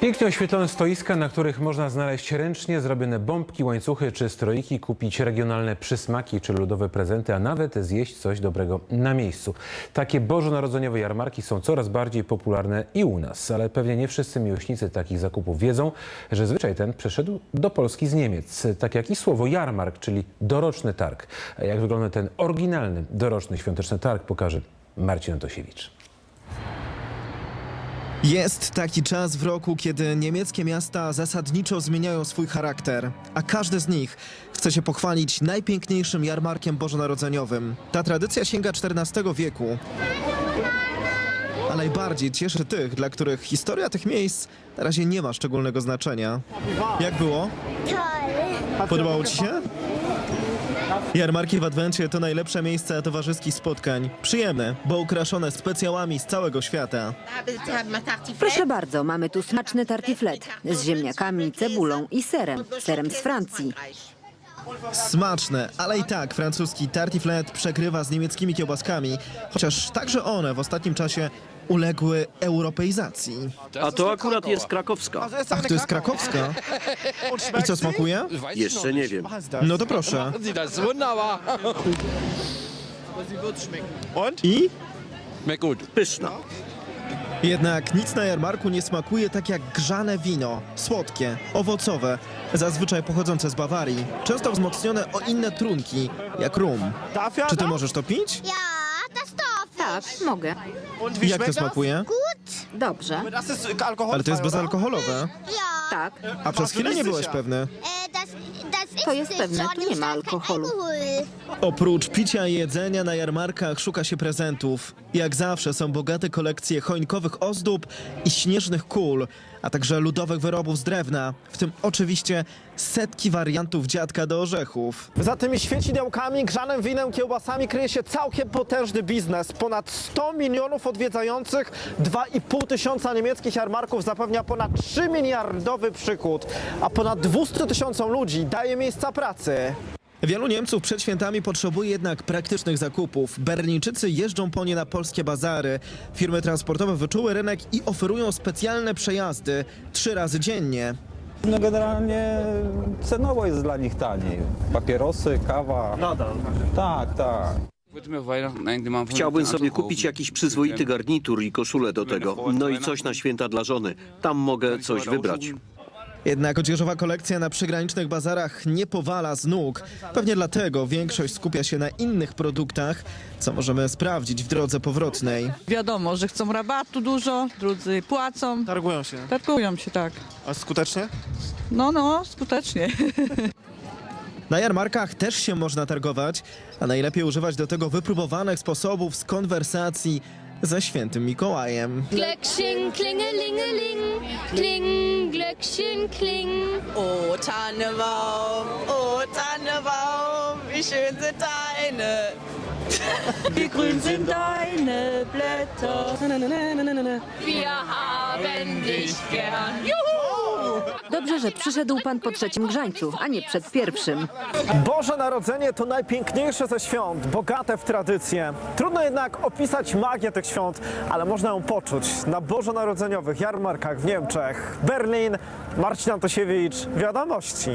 Pięknie oświetlone stoiska, na których można znaleźć ręcznie zrobione bombki, łańcuchy czy stroiki, kupić regionalne przysmaki czy ludowe prezenty, a nawet zjeść coś dobrego na miejscu. Takie bożonarodzeniowe jarmarki są coraz bardziej popularne i u nas, ale pewnie nie wszyscy miłośnicy takich zakupów wiedzą, że zwyczaj ten przeszedł do Polski z Niemiec. Tak jak i słowo jarmark, czyli doroczny targ. Jak wygląda ten oryginalny, doroczny świąteczny targ, pokaże Marcin Antosiewicz. Jest taki czas w roku, kiedy niemieckie miasta zasadniczo zmieniają swój charakter, a każde z nich chce się pochwalić najpiękniejszym jarmarkiem bożonarodzeniowym. Ta tradycja sięga XIV wieku. A najbardziej cieszy tych, dla których historia tych miejsc na razie nie ma szczególnego znaczenia. Jak było? Podobało Ci się? Jarmarki w Adwencie to najlepsze miejsce towarzyskich spotkań. Przyjemne, bo ukraszone specjałami z całego świata. Proszę bardzo, mamy tu smaczny tartiflet z ziemniakami, cebulą i serem. Serem z Francji. Smaczne, ale i tak francuski tartiflet przegrywa z niemieckimi kiełbaskami, chociaż także one w ostatnim czasie uległy europeizacji. A to akurat jest krakowska. Ach, to jest krakowska. I co smakuje? Jeszcze nie wiem. No to proszę. I? Pyszna. Jednak nic na jarmarku nie smakuje tak jak grzane wino. Słodkie, owocowe, zazwyczaj pochodzące z Bawarii. Często wzmocnione o inne trunki, jak rum. Czy ty możesz to pić? Ja, das darf Tak, mogę. Jak to smakuje? Gut. Dobrze. Ale to jest bezalkoholowe. Ja. Tak. A przez chwilę nie byłeś pewny. Äh, das, das ist To jest pewne, tu nie ma alkoholu. Oprócz picia i jedzenia na jarmarkach szuka się prezentów. Jak zawsze są bogate kolekcje choinkowych ozdób i śnieżnych kul, a także ludowych wyrobów z drewna, w tym oczywiście setki wariantów dziadka do orzechów. Za tymi świecidełkami, grzanym winem, kiełbasami kryje się całkiem potężny biznes. Ponad 100 milionów odwiedzających, 2,5 tysiąca niemieckich jarmarków zapewnia ponad 3 miliardowy przychód, a ponad 200 tysiącom ludzi daje miejsca pracy. Wielu Niemców przed świętami potrzebuje jednak praktycznych zakupów. Berlińczycy jeżdżą po nie na polskie bazary. Firmy transportowe wyczuły rynek i oferują specjalne przejazdy trzy razy dziennie. No generalnie cenowo jest dla nich taniej. Papierosy, kawa. Nadal. Tak, tak. Chciałbym sobie kupić jakiś przyzwoity garnitur i koszulę do tego. No i coś na święta dla żony. Tam mogę coś wybrać. Jednak odzieżowa kolekcja na przygranicznych bazarach nie powala z nóg. Pewnie dlatego większość skupia się na innych produktach, co możemy sprawdzić w drodze powrotnej. Wiadomo, że chcą rabatu dużo, drudzy płacą, Targują się. targują się tak. A skutecznie? No, no, skutecznie. Na jarmarkach też się można targować, a najlepiej używać do tego wypróbowanych sposobów z konwersacji ze świętym Mikołajem. Glöckchen, klingelingeling, kling, Glöckchen, kling. O Tannebaum, o Tannebaum, wie schön sind deine. Wie grün sind deine Blätter. Wir haben dich gern. Dobrze, że przyszedł pan po trzecim grzańcu, a nie przed pierwszym. Boże Narodzenie to najpiękniejsze ze świąt, bogate w tradycje. Trudno jednak opisać magię tych świąt, ale można ją poczuć na bożonarodzeniowych jarmarkach w Niemczech. Berlin, Marcin Antosiewicz, Wiadomości.